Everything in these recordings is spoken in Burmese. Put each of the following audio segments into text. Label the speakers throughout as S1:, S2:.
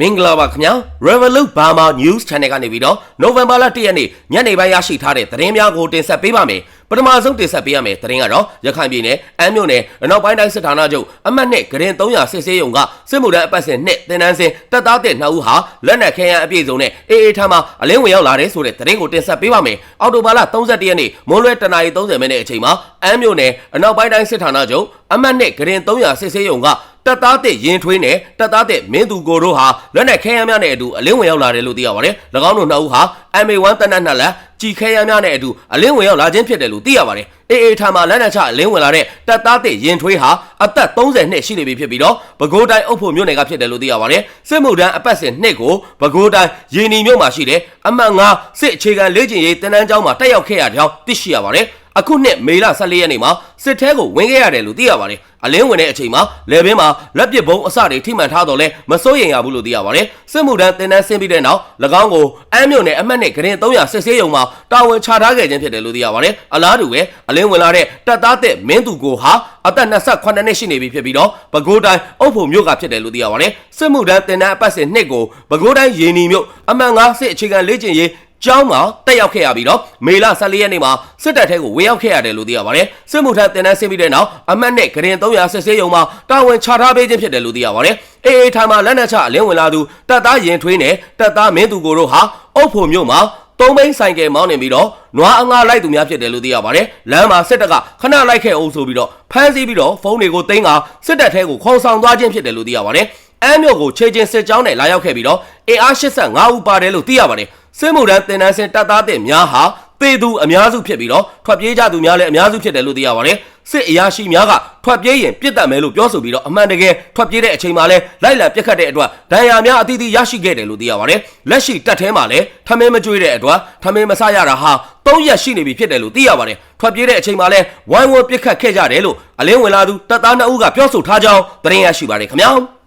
S1: မင်္ဂလာပါခင်ဗျာ Revolut Burma News Channel ကနေပြီးတော့ November လ1ရက်နေ့ညနေပိုင်းရရှိထားတဲ့သတင်းများကိုတင်ဆက်ပေးပါမယ်ပထမဆုံးတင်ဆက်ပေးရမယ့်သတင်းကတော့ရခိုင်ပြည်နယ်အမ်းမြို့နယ်အနောက်ပိုင်းတိုင်းစစ်ဌာနချုပ်အမှတ်နှစ်ဂရင်300စစ်ဆေးရုံကစစ်မှုထမ်းအပတ်စဉ်နှစ်တင်နန်းစဉ်တပ်သားတဲ့နှစ်ဦးဟာလက်နက်ခဲယမ်းအပြည့်စုံနဲ့အေးအေးထမ်းမှအလင်းဝင်ရောက်လာတဲ့ဆိုတဲ့သတင်းကိုတင်ဆက်ပေးပါမယ်အော်တိုဘာလ31ရက်နေ့မွန်းလွဲတနာရီ30မိနစ်အချိန်မှာအမ်းမြို့နယ်အနောက်ပိုင်းတိုင်းစစ်ဌာနချုပ်အမှတ်နှစ်ဂရင်300စစ်ဆေးရုံက တပ်သားတဲ့ရင်ထွေးနဲ့တပ်သားတဲ့မင်းသူကိုတို့ဟာလက်နက်ခဲယမ်းများနဲ့အတူအလင်းဝင်ရောက်လာတယ်လို့သိရပါတယ်။၎င်းတို့နှစ်ဦးဟာ MA1 တနတ်နှစ်လက်ကြီးခဲယမ်းများနဲ့အတူအလင်းဝင်ရောက်လာခြင်းဖြစ်တယ်လို့သိရပါတယ်။အေးအေးထားမှာလက်နက်ချအလင်းဝင်လာတဲ့တပ်သားတဲ့ရင်ထွေးဟာအသက်30နှစ်ရှိနေပြီဖြစ်ပြီးတော့ပဲခူးတိုင်းအုပ်ဖို့မြို့နယ်ကဖြစ်တယ်လို့သိရပါတယ်။စစ်မှုထမ်းအပတ်စဉ်နှစ်ကိုပဲခူးတိုင်းရင်းနီမြို့မှာရှိတဲ့အမှတ်9စစ်အခြေခံလေ့ကျင့်ရေးတန်းတန်းကျောင်းမှာတက်ရောက်ခဲ့ရကြောင်းသိရှိရပါတယ်။ အခုနှစ်မေလ14ရက်နေ့မှာစစ်ထဲကိုဝင်ခဲ့ရတယ်လို့သိရပါတယ်။အလင်းဝင်တဲ့အချိန်မှာလေဘင်းမှာလက်ပစ်ဘုံအစတွေထိမှန်ထားတော့လဲမစိုးရိမ်ရဘူးလို့သိရပါတယ်။စစ်မှုထမ်းတင်တန်းဆင်းပြီးတဲ့နောက်၎င်းကိုအမ်းမြို့နယ်အမှတ်နဲ့ဂရင်300စစ်ဆေးရုံမှာတာဝန်ချထားခဲ့ခြင်းဖြစ်တယ်လို့သိရပါတယ်။အလားတူပဲအလင်းဝင်လာတဲ့တပ်သားတဲ့မင်းသူကိုဟာအသက်28နှစ်ရှိနေပြီဖြစ်ပြီးတော့ပဲခူးတိုင်းအုပ်ဖို့မြို့ကဖြစ်တယ်လို့သိရပါတယ်။စစ်မှုထမ်းတင်တန်းအပတ်စဉ်နှစ်ကိုပဲခူးတိုင်းရေနီမြို့အမှတ်9စစ်အခြေခံလေ့ကျင့်ရေး ကျောင်းမှာတက်ရောက်ခဲ့ရပြီးတော့မေလ14ရက်နေ့မှာစစ်တပ်ထဲကိုဝင်ရောက်ခဲ့ရတယ်လို့သိရပါတယ်။စစ်မှုထမ်းတင်တန်းဆင်းပြီးတဲ့နောက်အမတ်နဲ့ဂရင်300စစ်ဆေးရုံမှာတာဝန်ချထားပေးခြင်းဖြစ်တယ်လို့သိရပါတယ်။အေးအေးထိုင်မှာလက်နက်ချအလင်းဝင်လာသူတပ်သားရင်ထွေးနဲ့တပ်သားမင်းသူကိုတို့ဟာအုပ်ဖို့မြို့မှာသုံးဘိန်းဆိုင်ကယ်မောင်းနေပြီးတော့နွားအငါလိုက်သူများဖြစ်တယ်လို့သိရပါတယ်။လမ်းမှာစစ်တပ်ကခဏလိုက်ခဲ့အောင်ဆိုပြီးတော့ဖမ်းဆီးပြီးတော့ဖုန်းတွေကိုသိမ်းကစစ်တပ်ထဲကိုခေါ်ဆောင်သွားခြင်းဖြစ်တယ်လို့သိရပါတယ်။အမ်းမြို့ကိုခြေချင်းစစ်ကြောင်းနဲ့လာရောက်ခဲ့ပြီးတော့အေအား85 ဦးပါတယ်လို့သိရပါတယ်။ စစ်မှုထမ်းတင်တန်းစင်တပ်သားတဲ့များဟာသေသူအများစုဖြစ်ပြီးတော့ထွက်ပြေးကြသူများလည်းအများစုဖြစ်တယ်လို့သိရပါတယ်။စစ်အရာရှိများကထွက်ပြေးရင်ပြစ်တတ်မယ်လို့ပြောဆိုပြီးတော့အမှန်တကယ်ထွက်ပြေးတဲ့အချိန်မှာလည်းလိုက်လံပြစ်ခတ်တဲ့အတွက်ဒဏ်ရာများအသီးသီးရရှိခဲ့တယ်လို့သိရပါတယ်။လက်ရှိတပ်ထဲမှာလည်းထမင်းမကျွေးတဲ့အတွက်ထမင်းမဆရတာဟာ၃ရက်ရှိနေပြီဖြစ်တယ်လို့သိရပါတယ်။ထွက်ပြေးတဲ့အချိန်မှာလည်းဝိုင်းဝန်းပြစ်ခတ်ခဲ့ကြတယ်လို့အလင်းဝင်လာသူတပ်သားနှစ်ဦးကပြောဆိုထားကြောင်းသတင်းရရှိပါတယ်ခင်ဗျာ။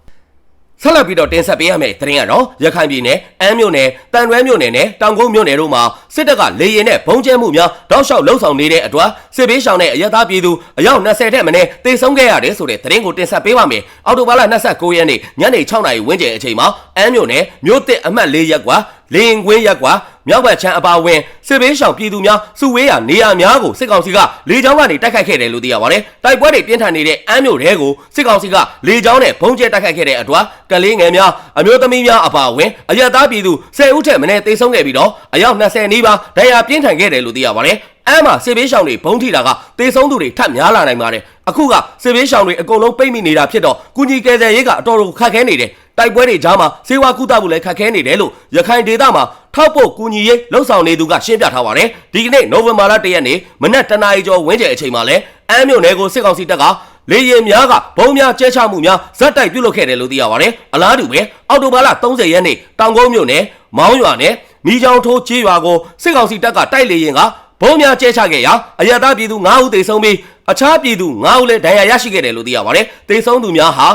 S1: ဆက်လက်ပြီးတော့တင်ဆက်ပေးရမယ့်သတင်းကတော့ရခိုင်ပြည်နယ်အမ်းမြို့နယ်တန်ရွဲမြို့နယ်နဲ့တောင်ကုန်းမြို့နယ်တို့မှာစစ်တပ်ကလေရင်နဲ့ဘုံကျဲမှုများတောက်လျှောက်လှုပ်ဆောင်နေတဲ့အတွက်စစ်ဘေးရှောင်တဲ့အရသာပြည်သူအယောက်20ထက်မနည်းတေဆုံးခဲ့ရတယ်ဆိုတဲ့သတင်းကိုတင်ဆက်ပေးပါမယ်။အော်တိုဘာလ29ရက်နေ့ညနေ6နာရီဝန်းကျင်အချိန်မှာအမ်းမြို့နယ်မြို့တစ်အမှတ်၄ရပ်ကွာလေရင်ကွင်းရက်ကွာ မြောက်ဘက်ချမ်းအပါဝင်စစ်ဘေးရှောင်ပြည်သူများစုဝေးရာနေရာများကိုစစ်ကောင်စီကလေကြောင်းကနေတိုက်ခိုက်ခဲ့တယ်လို့သိရပါတယ်။တိုက်ပွဲတွေပြင်းထန်နေတဲ့အမ်းမြို့တဲကိုစစ်ကောင်စီကလေကြောင်းနဲ့ဘုံကျဲတိုက်ခိုက်ခဲ့တဲ့အတွက်ကလေးငယ်များအမျိုးသမီးများအပါဝင်အရက်သားပြည်သူ10ဦးထက်မနည်းသေဆုံးခဲ့ပြီးတော့အယောက်20နီးပါးဒဏ်ရာပြင်းထန်ခဲ့တယ်လို့သိရပါတယ်။အမ်းမှာစစ်ဘေးရှောင်တွေဘုံထိတာကသေဆုံးသူတွေထပ်များလာနိုင်ပါတယ်။ အခုကစစ်ဘေးရှောင်တွေအကုန်လုံးပိတ်မိနေတာဖြစ်တော့ကုညီကယ်ဆယ်ရေးကအတော်တော်ခက်ခဲနေတယ်။တိုက်ပွဲတွေကြားမှာစေဝါကုသမှုလည်းခက်ခဲနေတယ်လို့ရခိုင်ဒေသမှာထောက်ဖို့ကူညီရေးလှုပ်ဆောင်နေသူကရှင်းပြထားပါတယ်ဒီကနေ့နိုဝင်ဘာလ၁ရက်နေ့မနက်တနာရီကျော်ဝန်းကျင်အချိန်မှာလဲအမ်းမြို့နယ်ကိုစစ်ကောင်စီတပ်ကလေရင်များကဘုံများကျဲချမှုများဇက်တိုက်ပြုတ်လုပ်ခဲ့တယ်လို့သိရပါတယ်အလားတူပဲအော်တိုဘာလ30ရက်နေ့တောင်ကုန်းမြို့နယ်မောင်းရွာနယ်မိချောင်းထိုးကျေးရွာကိုစစ်ကောင်စီတပ်ကတိုက်လေရင်က ဘုံများကျဲချခဲ့ရာအရတားပြည်သူ9ဦးသေဆုံးပြီးအခြားပြည်သူ9ဦးလည်းဒဏ်ရာရရှိခဲ့တယ်လို့သိရပါတယ်သေဆုံးသူများဟာ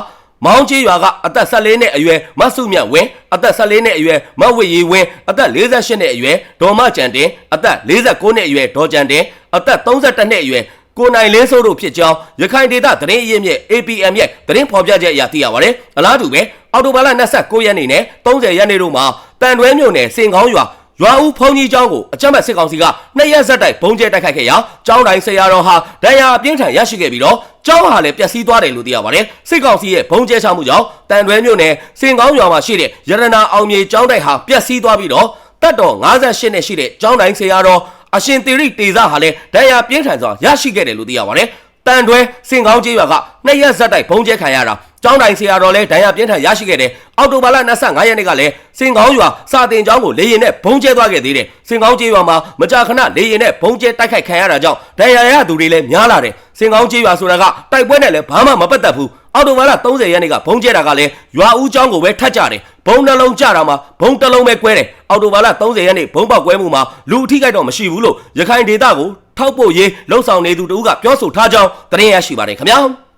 S1: မောင်းကြီးရွာကအသက်14နှစ်အရွယ်မဆုမြတ်ဝင်းအသက်14နှစ်အရွယ်မဝစ်ရီဝင်းအသက်48နှစ်အရွယ်ဒေါ်မကျန်တင်အသက်49နှစ်အရွယ်ဒေါ်ကျန်တင်အသက်32နှစ်အရွယ်ကိုနိုင်လင်းစိုးတို့ဖြစ်ကြောင်းရခိုင်ဒေသသတင်းရင်းမြစ် APM ရဲ့သတင်းဖော်ပြချက်အရသိရပါတယ်။အလားတူပဲအော်တိုဘာလ29ရက်နေ့နဲ့30ရက်နေ့တို့မှာတန်တွဲမြို့နယ်စင်ကောင်းရွာ ရွာဦးဖုန်ကြီးကျောင်းကိုအကြမ်းဖက်စစ်ကောင်စီကနှစ်ရက်ဆက်တိုက်ဘုံကျဲတိုက်ခိုက်ခဲ့ရာကျောင်းတိုင်းဆရာတော်ဟာဒဏ်ရာအပြင်းထန်ရရှိခဲ့ပြီးတော့ကျောင်းဟာလည်းပျက်စီးသွားတယ်လို့သိရပါတယ်စစ်ကောင်စီရဲ့ဘုံကျဲချမှုကြောင့်တန်တွဲမြို့နယ်စင်ကောင်းရွာမှာရှိတဲ့ရတနာအောင်မြေကျောင်းတိုက်ဟာပျက်စီးသွားပြီးတော့တပ်တော်58နဲ့ရှိတဲ့ကျောင်းတိုင်းဆရာတော်အရှင်တေရိတေဇဟာလည်းဒဏ်ရာပြင်းထန်စွာရရှိခဲ့တယ်လို့သိရပါတယ်တန်တွဲစင်ကောင်းကျေးရွာကနှစ်ရက်ဆက်တိုက်ဘုံကျဲခံရတာ ကျောင်းတိုင်ဆရာတော်လဲဒဏ်ရာပြင်းထန်ရရှိခဲ့တယ်။အောက်တိုဘာလ25ရက်နေ့ကလည်းစင်ကောင်းရွာစာတင်ကျောင်းကိုလေရင်နဲ့ဘုံကျဲသွားခဲ့သေးတယ်။စင်ကောင်းကျေးရွာမှာမကြာခဏလေရင်နဲ့ဘုံကျဲတိုက်ခိုက်ခံရတာကြောင့်ဒဏ်ရာရသူတွေလည်းများလာတယ်။စင်ကောင်းကျေးရွာဆိုတာကတိုက်ပွဲနဲ့လည်းဘာမှမပတ်သက်ဘူး။အောက်တိုဘာလ30ရက်နေ့ကဘုံကျဲတာကလည်းရွာဦးကျောင်းကိုပဲထတ်ကြတယ်။ဘုံနှလုံးကြတာမှာဘုံတစ်လုံးပဲကွဲတယ်။အောက်တိုဘာလ30ရက်နေ့ဘုံပေါက်ကွဲမှုမှာလူအထိခိုက်တော့မရှိဘူးလို့ရခိုင်ဒေသကိုထောက်ပို့ရေးလှုံ့ဆော်နေသူတို့ကပြောဆိုထားကြောင်းသတင်းရရှိပါတယ်ခင်ဗျာ။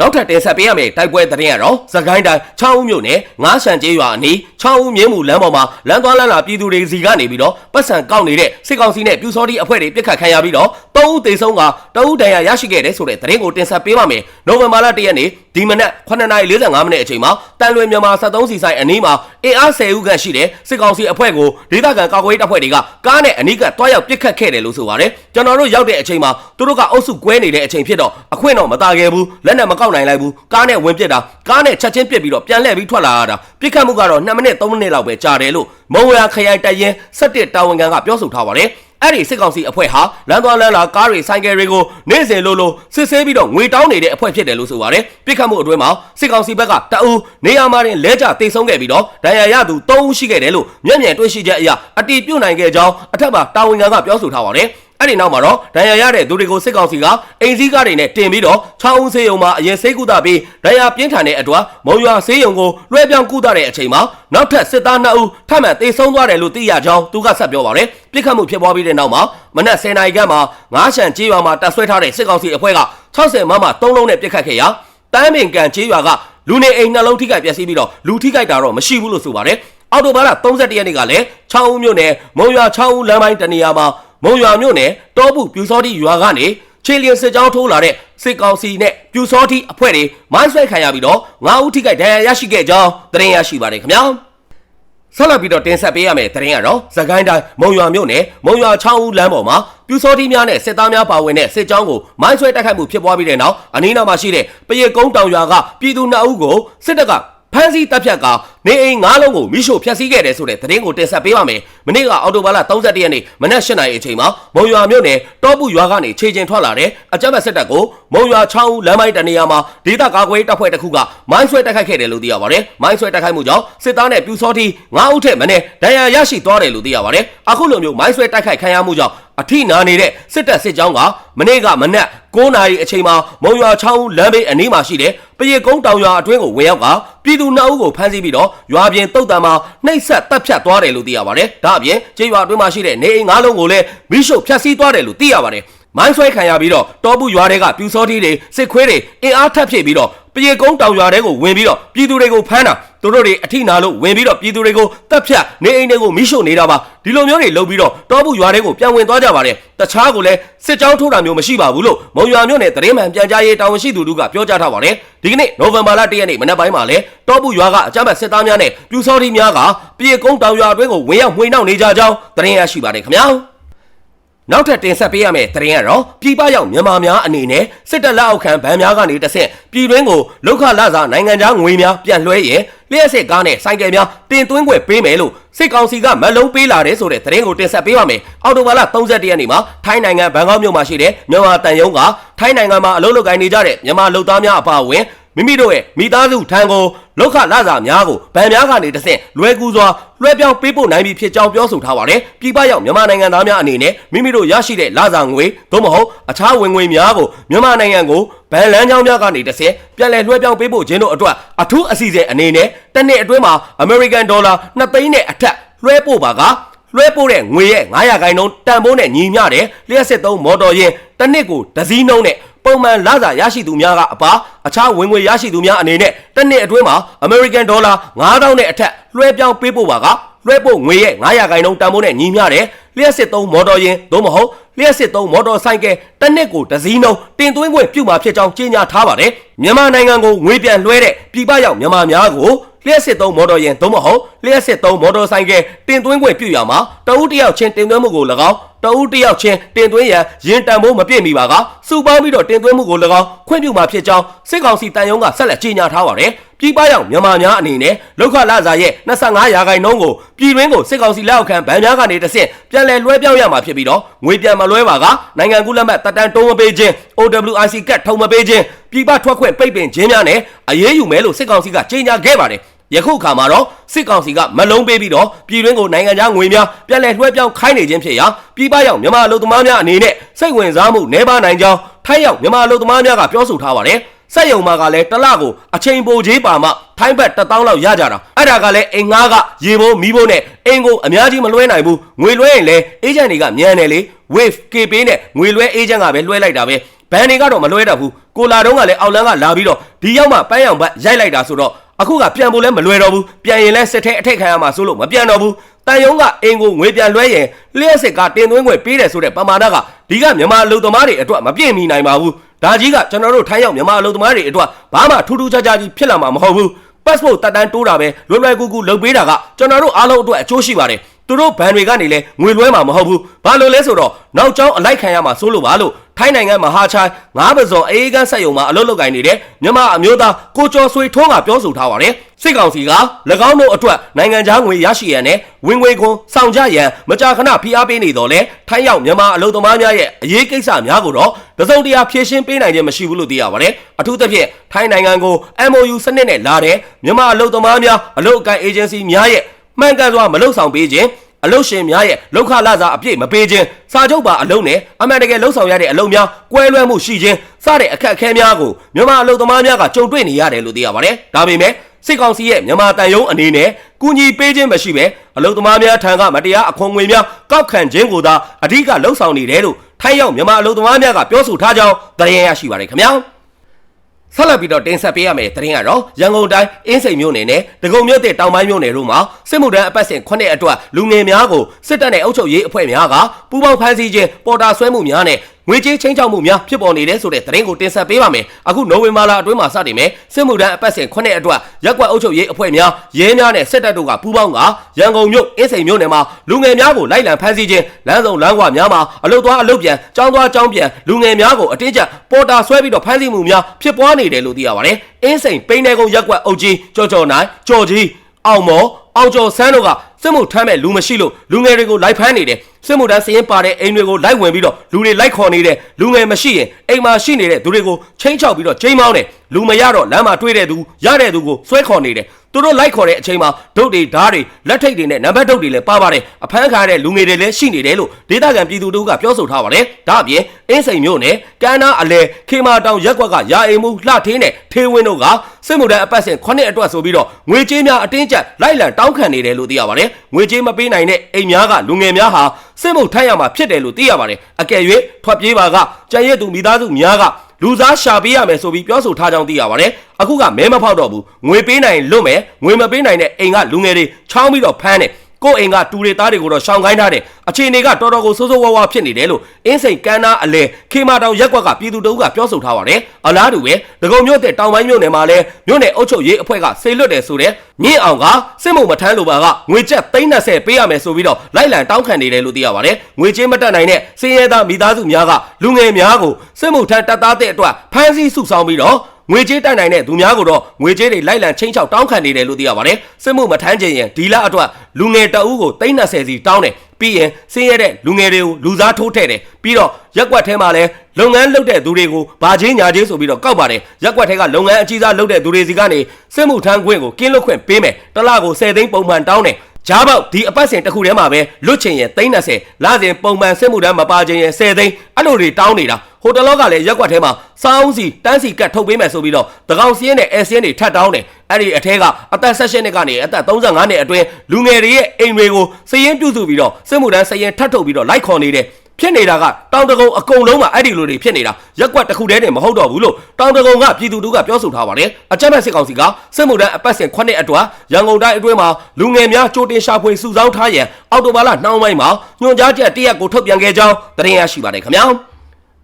S1: နောက်ထပ်တင်ဆက်ပေးရမယ့်တိုက်ပွဲသတင်းကတော့စကိုင်းတိုင်း6ဦးမြို့နယ်ငါးဆန်ကျေးရွာအနီး6ဦးမြင်းမှုလမ်းပေါ်မှာလမ်းသွားလမ်းလာပြည်သူတွေစီကနေပြီးတော့ပတ်စံကောက်နေတဲ့စစ်ကောင်စီနဲ့ပြူစောတိအဖွဲ့တွေပြစ်ခတ်ခံရပြီးတော့ 3ဦးသေဆုံးကတဦးဒဏ်ရာရရှိခဲ့တယ်ဆိုတဲ့သတင်းကိုတင်ဆက်ပေးပါမယ်။နိုဝင်ဘာလ1ရက်နေ့ဒီမနက်9:45မိနစ်အချိန်မှာတန်လွင်မြန်မာ73စီဆိုင်အနီးမှာအင်အား10ဦးခန့်ရှိတဲ့စစ်ကောင်စီအဖွဲ့ကိုဒေသခံကာကွယ်ရေးတပ်ဖွဲ့တွေကကားနဲ့အနီးကတွားရောက်ပစ်ခတ်ခဲ့တယ်လို့ဆိုပါတယ်။ကျွန်တော်တို့ရောက်တဲ့အချိန်မှာသူတို့ကအုပ်စုကွဲနေတဲ့အချိန်ဖြစ်တော့အခွင့်တော့မตาခဲ့ဘူးလက်နဲ့မကောက်နိုင်လိုက်ဘူးကားနဲ့ဝင်ပစ်တာကားနဲ့ချက်ချင်းပစ်ပြီးတော့ပြန်လှည့်ပြီးထွက်လာရတာပစ်ခတ်မှုကတော့2မိနစ်3မိနစ်လောက်ပဲကြာတယ်လို့မုံရခရိုင်တရင်17တာဝန်ခံကပြောဆိုထားပါတယ်။ အဲ့ဒီစစ်ကောင်စီအဖွဲ့ဟာလမ်းသွားလမ်းလာကားတွေဆိုင်ကယ်တွေကိုနေ့စဉ်လိုလိုစစ်ဆေးပြီးတော့ငွေတောင်းနေတဲ့အဖွဲ့ဖြစ်တယ်လို့ဆိုပါတယ်။ပြစ်ခတ်မှုအတွင်းမှာစစ်ကောင်စီဘက်ကတအူးနေရာမှာတင်လဲကျတိတ်ဆုံးခဲ့ပြီးတော့ဒဏ်ရာရသူ3ဦးရှိခဲ့တယ်လို့မျက်မြင်တွေ့ရှိချက်အရအတီးပြုတ်နိုင်ခဲ့ကြောင်းအထက်ပါတာဝန်ခံကပြောဆိုထားပါတယ်။ အဲ့ဒီနောက်မှာတော့ဒဏ်ရာရတဲ့သူတွေကိုစစ်ကောင်စီကအိမ်စည်းကားတွေနဲ့တင်ပြီးတော့ချောင်းဦးဆေးရုံမှာအရင်ဆေးကုသပြီးဒဏ်ရာပြင်းထန်တဲ့အတွက်မုံရွာဆေးရုံကိုလွှဲပြောင်းကုသတဲ့အချိန်မှာနောက်ထပ်စစ်သား2ဦးထပ်မံတေဆုံးသွားတယ်လို့သိရကြောင်းသူကဆက်ပြောပါတယ်ပြစ်ခတ်မှုဖြစ်ပွားပြီးတဲ့နောက်မှာမနက်10:00နာရီခန့်မှာငါးရှန်ကြေးရွာမှာတပ်ဆွဲထားတဲ့စစ်ကောင်စီအဖွဲ့က60မမ3လုံးနဲ့ပြစ်ခတ်ခဲ့ရာတမ်းပင်ကန်ကြေးရွာကလူနေအိမ်နှလုံးထိခိုက်ပျက်စီးပြီးတော့လူထိခိုက်တာတော့မရှိဘူးလို့ဆိုပါတယ်အော်တိုဘာလ31ရက်နေ့ကလည်း6ဦးမြို့နယ်မုံရွာ6ဦးလမ်းပိုင်းတနေရာမှာ မုံရွာမြို့နယ်တောပုပြူစောတိရွာကနေချေလျင်စစ်ကြောင်းထိုးလာတဲ့စစ်ကောင်စီနဲ့ပြူစောတိအဖွဲ့တွေမိုင်းဆွဲခံရပြီးတော့9ဦးထိခိုက်ဒဏ်ရာရရှိခဲ့ကြောင်းသတင်းရရှိပါတယ်ခင်ဗျာဆက်လက်ပြီးတော့တင်ဆက်ပေးရမယ့်သတင်းကတော့သခိုင်းတိုင်းမုံရွာမြို့နယ်မုံရွာ6ဦးလမ်းပေါ်မှာပြူစောတိများနဲ့စစ်သားများပါဝင်တဲ့စစ်ကြောင်းကိုမိုင်းဆွဲတိုက်ခိုက်မှုဖြစ်ပွားပြီးတဲ့နောက်အနီးနားမှာရှိတဲ့ပရေကုန်းတောင်ရွာကပြည်သူ2ဦးကိုစစ်တပ်က ဖမ်းဆီးတပ်ဖြတ်ကနေအိမ်၅လုံးကိုမိရှို့ဖျက်ဆီးခဲ့တယ်ဆိုတဲ့သတင်းကိုတင်ဆက်ပေးပါမယ်။မနေ့ကအော်တိုဘာလ31ရက်နေ့မနက်၈နာရီအချိန်မှာမုံရွာမြို့နယ်တောပုရွာကနေခြေကျင်ထွက်လာတဲ့အကြမ်းဖက်စစ်တပ်ကိုမုံရွာချောင်းလမ်းမိုက်တနေရာမှာဒေသကာကွယ်တပ်ဖွဲ့တစ်ခုကမိုင်းဆွဲတိုက်ခိုက်ခဲ့တယ်လို့သိရပါတယ်။မိုင်းဆွဲတိုက်ခိုက်မှုကြောင့်စစ်သားနဲ့ပြူစောတိ၅ဦးထက်မနည်းဒဏ်ရာရရှိသွားတယ်လို့သိရပါတယ်။အခုလိုမျိုးမိုင်းဆွဲတိုက်ခိုက်ခံရမှုကြောင့် အထိနာနေတဲ့စစ်တပ်စစ်ကြောင်းကမနေ့ကမနက်9နာရီအချိန်မှာမုံရွာချောင်းလမ်းဘေးအနီးမှာရှိတဲ့ပရိကုန်းတောင်ရွာအတွင်းကိုဝင်ရောက်ကပြည်သူနှစ်ဦးကိုဖမ်းဆီးပြီးတော့ရွာပြင်တုတ်တံမှာနှိပ်စက်တပ်ဖြတ်သွားတယ်လို့သိရပါတယ်။ဒါအပြင်ကျေးရွာအတွင်းမှာရှိတဲ့နေအိမ်၅လုံးကိုလည်းမိရှုပ်ဖျက်ဆီးသွားတယ်လို့သိရပါတယ်။မိုင်းဆွဲခံရပြီးတော့တောပုရွာတွေကပြူစောတိတွေစစ်ခွေးတွေအင်အားထပ်ဖြည့်ပြီးတော့ ပရေကုန်းတောင်ရွာတွေကိုဝင်ပြီးတော့ပြည်သူတွေကိုဖမ်းတာသူတို့တွေအထိနာလို့ဝင်ပြီးတော့ပြည်သူတွေကိုတပ်ဖြတ်နေအိမ်တွေကိုမိရှို့နေတာပါဒီလိုမျိုးတွေလုပ်ပြီးတော့တောပုရွာတွေကိုပြန်ဝင်သွားကြပါတယ်တခြားကိုလည်းစစ်ကြောင်းထိုးတာမျိုးမရှိပါဘူးလို့မုံရွာမြို့နယ်သတင်းမှန်ပြန်ကြားရေးတာဝန်ရှိသူတို့ကပြောကြားထားပါတယ်ဒီကနေ့နိုဝင်ဘာလ၁ရက်နေ့မနက်ပိုင်းမှာလဲတောပုရွာကအကြမ်းဖက်စစ်သားများနဲ့ပြူစောတိများကပြေကုန်းတောင်ရွာအတွင်းကိုဝင်ရောက်မှွေနှောက်နေကြကြောင်းသတင်းရရှိပါတယ်ခင်ဗျာ နောက်ထပ်တင်ဆက်ပေးရမယ့်သတင်းကတော့ပြည်ပရောက်မြန်မာများအနေနဲ့စစ်တပ်လက်အောက်ခံဗန်များကနေတဆင့်ပြည်တွင်းကိုလောက်ခလာစားနိုင်ငံခြားငွေများပြန်လွှဲရင်လျှက်စစ်ကားနဲ့ဆိုင်ကယ်များတင်သွင်းခွင့်ပေးမယ်လို့စစ်ကောင်စီကမလုံးပေးလာတယ်ဆိုတဲ့သတင်းကိုတင်ဆက်ပေးပါမယ်။အော်တိုဘာလ31ရက်နေ့မှာထိုင်းနိုင်ငံဘန်ကောက်မြို့မှာရှိတဲ့မြန်မာတန်ယုံကထိုင်းနိုင်ငံမှာအလုပ်လုပ်ကိုင်နေကြတဲ့မြန်မာလုပ်သားများအပါအဝင်မိမိတို့ရဲ့မိသားစုထံကိုလောက်ခလာစာများကိုဗန်များကနေတဆင့်လွယ်ကူစွာ လွှဲပြောင်းပေးပို့နိုင်ပြီဖြစ်ကြောင်းပြောဆိုထားပါတယ်။ပြည်ပရောက်မြန်မာနိုင်ငံသားများအနေနဲ့မိမိတို့ရရှိတဲ့လာစာငွေသို့မဟုတ်အခြားဝင်ငွေများကိုမြန်မာနိုင်ငံကိုဗန်လန်းချောင်းများကနေတဆင့်ပြန်လည်လွှဲပြောင်းပေးပို့ခြင်းတို့အတွက်အထူးအစီအစဉ်အနေနဲ့တစ်နှစ်အတွင်းမှာ American Dollar 2သိန်းနဲ့အထက်လွှဲပို့ပါကလွှဲပို့တဲ့ငွေရဲ့900ခိုင်နှုန်းတန်ဖိုးနဲ့ညီမျှတဲ့လျှက်စစ်သုံးမော်တော်ယာဉ်တစ်နှစ်ကိုဒဇီးနှုန်းနဲ့ ပုံမှန်လစာရရှိသူများကအပါအခြားဝင်ငွေရရှိသူများအနေနဲ့တစ်နှစ်အတွင်းမှာ American Dollar 9000နဲ့အထက်လွှဲပြောင်းပေးပို့ပါကလွှဲပို့ငွေရဲ့900ခိုင်နှုန်းတန်ဖိုးနဲ့ညီမျှတဲ့လျှက်စစ်သုံးမော်တော်ယာဉ်သို့မဟုတ်လျှက်စစ်သုံးမော်တော်ဆိုင်ကယ်တစ်နှစ်ကိုဒဇီးနှုန်းတင်သွင်းခွင့်ပြုမှာဖြစ်ကြောင်းကြေညာထားပါတယ်မြန်မာနိုင်ငံကိုငွေပြန်လွှဲတဲ့ပြည်ပရောက်မြန်မာများကိုလျှက်စစ်သုံးမော်တော်ယာဉ်သို့မဟုတ်လျှက်စစ်သုံးမော်တော်ဆိုင်ကယ်တင်သွင်းခွင့်ပြုရမှာတဦးတစ်ယောက်ချင်းတင်သွင်းမှုကို၎င်း တဦးတစ်ယောက်ချင်းတင်သွင်းရန်ရင်တန်ဖို့မပြည့်မီပါကစုပေါင်းပြီးတော့တင်သွင်းမှုကို၎င်းခွင့်ပြုမှာဖြစ်ကြောင်းစစ်ကောင်စီတန်ယုံကဆက်လက်ကြေညာထားပါတယ်ပြည်ပရောက်မြန်မာများအနေနဲ့လောက်ခလာစာရဲ့25ရာခိုင်နှုန်းကိုပြည်တွင်းကိုစစ်ကောင်စီလက်အောက်ခံဗန်များကနေတဆင့်ပြန်လည်လွှဲပြောင်းရမှာဖြစ်ပြီးတော့ငွေပြန်မလွှဲပါကနိုင်ငံကူးလက်မှတ်တပ်တန်းတုံးမပေးခြင်း OWIC ကတ်ထုံမပေးခြင်းပြည်ပထွက်ခွင့်ပိတ်ပင်ခြင်းများနဲ့အရေးယူမယ်လို့စစ်ကောင်စီကကြေညာခဲ့ပါတယ် ယခုအခါမှာတော့စစ်ကောင်စီကမလုံးပေးပြီးတော့ပြည်တွင်းကိုနိုင်ငံခြားငွေများပြန်လည်လွှဲပြောင်းခိုင်းနေခြင်းဖြစ်ရာပြည်ပရောက်မြန်မာလူသမားများအနေနဲ့စိတ်ဝင်စားမှုနှဲပါနိုင်ကြောင်းထိုင်းရောက်မြန်မာလူသမားများကပြောဆိုထားပါတယ်စက်ယုံမှာကလည်းတစ်လကိုအချိန်ပိုကြီးပါမှထိုင်းဘက်1000လောက်ရကြတာအဲ့ဒါကလည်းအိမ်ငါးကရေဘိုးမီးဘိုးနဲ့အိမ်ကိုအများကြီးမလွှဲနိုင်ဘူးငွေလွှဲရင်လည်းအေဂျင့်တွေကမြန်တယ်လေ wave KP နဲ့ငွေလွှဲအေဂျင့်ကပဲလွှဲလိုက်တာပဲဘန်တွေကတော့မလွှဲတတ်ဘူးကိုလာတုံးကလည်းအောက်လန်းကလာပြီးတော့ဒီရောက်မှပန်းရောင်ဘက်ရိုက်လိုက်တာဆိုတော့ အခုကပြန်ဖို့လည်းမလွယ်တော့ဘူးပြန်ရင်လည်းစစ်ထဲအထက်ခံရမှာဆိုလို့မပြန်တော့ဘူးတန်ယုံကအင်ကိုငွေပြန်လွှဲရင်လျှက်စစ်ကတင်သွင်းခွင့်ပေးတယ်ဆိုတဲ့ပမာဏကဒီကမြန်မာအလုပ်သမားတွေအတွက်မပြည့်မီနိုင်ပါဘူးဒါကြီးကကျွန်တော်တို့ထိုင်းရောက်မြန်မာအလုပ်သမားတွေအတွက်ဘာမှထူးထူးခြားခြားကြီးဖြစ်လာမှာမဟုတ်ဘူး passport တက်တန်းတိုးတာပဲလွယ်လွယ်ကူကူလုပ်ပေးတာကကျွန်တော်တို့အားလုံးအတွက်အကျိုးရှိပါတယ် သူတို့ဘဏ်တွေကနေလည်းငွေလွှဲမှာမဟုတ်ဘူးဘာလို့လဲဆိုတော့နောက်ကျောင်းအလိုက်ခံရမှာစိုးလို့ပါလို့ထိုင်းနိုင်ငံမဟာချိုင်းငါးပဇော်အေးကန်းဆက်ယုံမှာအလုပ်လုပ်ကိုင်နေတဲ့မြန်မာအမျိုးသားကိုကျော်ဆွေထုံးကပြောဆိုထားပါတယ်စစ်ကောင်စီက၎င်းတို့အတွက်နိုင်ငံခြားငွေရရှိရန်နဲ့ဝင်ငွေခွန်ဆောင်ကြရန်မကြာခဏဖိအားပေးနေတော့လဲထိုင်းရောက်မြန်မာအလုပ်သမားများရဲ့အရေးကိစ္စများကိုတော့တစုံတရာဖြေရှင်းပေးနိုင်ခြင်းမရှိဘူးလို့သိရပါတယ်အထူးသဖြင့်ထိုင်းနိုင်ငံကို MOU စနစ်နဲ့လာတဲ့မြန်မာအလုပ်သမားများအလုပ်အကိုင်အေဂျင်စီများရဲ့ မှန်ကန်စွာမလုပ်ဆောင်ပေးခြင်းအလုတ်ရှင်များရဲ့လောက်ခလာစာအပြည့်မပေးခြင်းစာချုပ်ပါအလုံးနဲ့အမှန်တကယ်လှုပ်ဆောင်ရတဲ့အလုံးများကွဲလွဲမှုရှိခြင်းစတဲ့အခက်အခဲများကိုမြန်မာအလုပ်သမားများကကြုံတွေ့နေရတယ်လို့သိရပါတယ်။ဒါပေမဲ့စစ်ကောင်စီရဲ့မြန်မာတန်ယုံအနေနဲ့ကူညီပေးခြင်းမရှိဘဲအလုပ်သမားများထံကမတရားအခွန်ငွေများကောက်ခံခြင်းကိုသာအဓိကလှုပ်ဆောင်နေတယ်လို့ထိုင်းရောက်မြန်မာအလုပ်သမားများကပြောဆိုထားကြောင်းသတင်းရရှိပါတယ်ခင်ဗျာ။ ဆက်လက်ပြီးတော့တင်ဆက်ပေးရမယ့်သတင်းကတော့ရန်ကုန်တိုင်းအင်းစိန်မြို့နယ်နဲ့ဒဂုံမြို့တဲ့တောင်ပိုင်းမြို့နယ်တို့မှာစစ်မှုထမ်းအပတ်စဉ်9အတွက်လူငယ်များကိုစစ်တပ်နဲ့အုပ်ချုပ်ရေးအဖွဲ့များကပူးပေါင်းဖမ်းဆီးခြင်းပေါ်တာဆွဲမှုများနဲ့ ငွေကြေးချင်းချောက်မှုများဖြစ်ပေါ်နေတဲ့ဆိုတဲ့သတင်းကိုတင်ဆက်ပေးပါမယ်။အခုနိုဝင်ဘာလအတွင်းမှာစတင်မယ်စစ်မှုထမ်းအပတ်စဉ်9အတွက်ရက်ကွက်အုပ်ချုပ်ရေးအဖွဲ့များရဲများနဲ့စစ်တပ်တို့ကပူးပေါင်းကရန်ကုန်မြို့အင်းစိန်မြို့နယ်မှာလူငယ်များကိုလိုက်လံဖမ်းဆီးခြင်းလမ်းစုံလမ်းကွာများမှာအလုတ်သွားအလုတ်ပြန်ចောင်းသွားចောင်းပြန်လူငယ်များကိုအတင်းကျပ်ပေါ်တာဆွဲပြီးတော့ဖမ်းဆီးမှုများဖြစ်ပွားနေတယ်လို့သိရပါတယ်။အင်းစိန်ပိန်းနယ်ကုန်းရက်ကွက်အုပ်ကြီးကြော်ကြော်နိုင်ကြော်ကြီးအောင်မော်အောင်ကျော်ဆန်းတို့က စစ်မှုထမ်းမဲ့လူမရှိလို့လူငယ်တွေကိုလိုက်ဖမ်းနေတယ်စစ်မှုထမ်းစရင်ပါတဲ့အိမ်တွေကိုလိုက်ဝင်ပြီးတော့လူတွေလိုက်ခေါ်နေတယ်လူငယ်မရှိရင်အိမ်မှာရှိနေတဲ့သူတွေကိုချင်းချောက်ပြီးတော့ချိန်မောင်းတယ် လူမရတော့လမ်းမှာတွေ့တဲ့သူရတဲ့သူကိုဆွဲခေါ်နေတယ်သူတို့လိုက်ခေါ်တဲ့အချိန်မှာဒုတ်တွေဓားတွေလက်ထိတ်တွေနဲ့နံပါတ်ဒုတ်တွေလည်းပါပါတယ်အဖမ်းခံရတဲ့လူငယ်တွေလည်းရှိနေတယ်လို့ဒေသခံပြည်သူတို့ကပြောဆိုထားပါတယ်ဒါအပြင်အင်းစိန်မြို့နယ်ကမ်းနားအလဲခေမာတောင်ရက်ကွက်ကရာအိမ်မှုလှထင်းနဲ့ထေးဝင်းတို့ကစစ်မှုထမ်းအပတ်စဉ်9အတွက်ဆိုပြီးတော့ငွေကြေးများအတင်းကျပ်လိုက်လံတောင်းခံနေတယ်လို့သိရပါတယ်ငွေကြေးမပေးနိုင်တဲ့အိမ်များကလူငယ်များဟာစစ်မှုထမ်းရမှာဖြစ်တယ်လို့သိရပါတယ်အကယ်၍ထွက်ပြေးပါကကြံရည်သူမိသားစုများက လူစားရှာပေးရမယ်ဆိုပြီးပြောဆိုထားကြောင်းသိရပါတယ်အခုကမဲမဖောက်တော့ဘူးငွေပေးနိုင်လွတ်မယ်ငွေမပေးနိုင်တဲ့အိမ်ကလူငယ်တွေချောင်းပြီးတော့ဖမ်းတယ် ကိုယ့်အိမ်ကတူတွေသားတွေကိုတော့ရှောင်ခိုင်းထားတယ်အခြေအနေကတော်တော်ကိုဆိုးဆိုးဝါးဝါဖြစ်နေတယ်လို့အင်းစိန်ကန်းနာအလဲခေမာတောင်ရက်ကွက်ကပြည်သူတို့ကပြောဆိုထားပါတယ်အလားတူပဲဒဂုံမြို့တဲ့တောင်ပိုင်းမြို့နယ်မှာလဲမြို့နယ်အုပ်ချုပ်ရေးအဖွဲ့ကဆေလွတ်တယ်ဆိုတဲ့မြင့်အောင်ကစစ်မှုမထမ်းလိုပါကငွေကျပ်330ပေးရမယ်ဆိုပြီးတော့လိုက်လံတောင်းခံနေတယ်လို့သိရပါတယ်ငွေချင်းမတက်နိုင်တဲ့စင်းရဲသားမိသားစုများကလူငယ်များကိုစစ်မှုထမ်းတပ်သားတဲ့အတွက်ဖမ်းဆီးစုဆောင်ပြီးတော့ ငွေကြေးတိုက်နိုင်တဲ့သူများကိုတော့ငွေကြေးတွေလိုက်လံချင်းချောက်တောင်းခံနေတယ်လို့သိရပါတယ်စစ်မှုမထမ်းခြင်းရင်ဒီလအတွက်လူငယ်တအူးကို330စီတောင်းတယ်ပြီးရင်ဆင်းရဲတဲ့လူငယ်တွေကိုလူစားထိုးထည့်တယ်ပြီးတော့ရက်ကွက်ထဲမှာလည်းလုပ်ငန်းလုပ်တဲ့သူတွေကိုဘာချင်းညာချင်းဆိုပြီးတော့ကောက်ပါတယ်ရက်ကွက်ထဲကလုပ်ငန်းအကြီးစားလုပ်တဲ့သူတွေစီကနေစစ်မှုထမ်းခွင့်ကိုကင်းလွတ်ခွင့်ပေးမယ်တစ်လကို10သိန်းပုံမှန်တောင်းတယ်ဂျားပေါက်ဒီအပတ်စဉ်တစ်ခုတည်းမှာပဲလွတ်ချင်ရင်330လစဉ်ပုံမှန်စစ်မှုထမ်းမပါခြင်းရင်10သိန်းအဲ့လိုတွေတောင်းနေတာ ဟိုတလောကလည်းရက်ကွက်ထဲမှာစောင်းစီတန်းစီကတ်ထုတ်ပေးမယ်ဆိုပြီးတော့တကောင်စီးနဲ့အဲစင်းတွေထပ်တောင်းတယ်အဲ့ဒီအထက်ကအသက်16နှစ်ကနေအသက်35နှစ်အတွင်းလူငယ်တွေရဲ့အိမ်တွေကိုစည်ရင်ပြုစုပြီးတော့စစ်မှုထမ်းစည်ရင်ထပ်ထုတ်ပြီးတော့လိုက်ခေါ်နေတယ်ဖြစ်နေတာကတောင်တကုံအကုန်လုံးမှာအဲ့ဒီလိုတွေဖြစ်နေတာရက်ကွက်တစ်ခုတည်းတင်မဟုတ်တော့ဘူးလို့တောင်တကုံကပြည်သူတို့ကပြောဆိုထားပါတယ်အကြမ်းဖက်စစ်ကောင်စီကစစ်မှုထမ်းအပတ်စဉ်9နှစ်အတွက်ရန်ကုန်တိုင်းအတွင်းမှာလူငယ်များကြိုတင်ရှာဖွေစုဆောင်းထားရန်အော်တိုဘာလနှောင်းပိုင်းမှာညွှန်ကြားချက်တရက်ကိုထုတ်ပြန်ခဲ့ကြောင်းသတင်းရရှိပါတယ်ခင်ဗျာ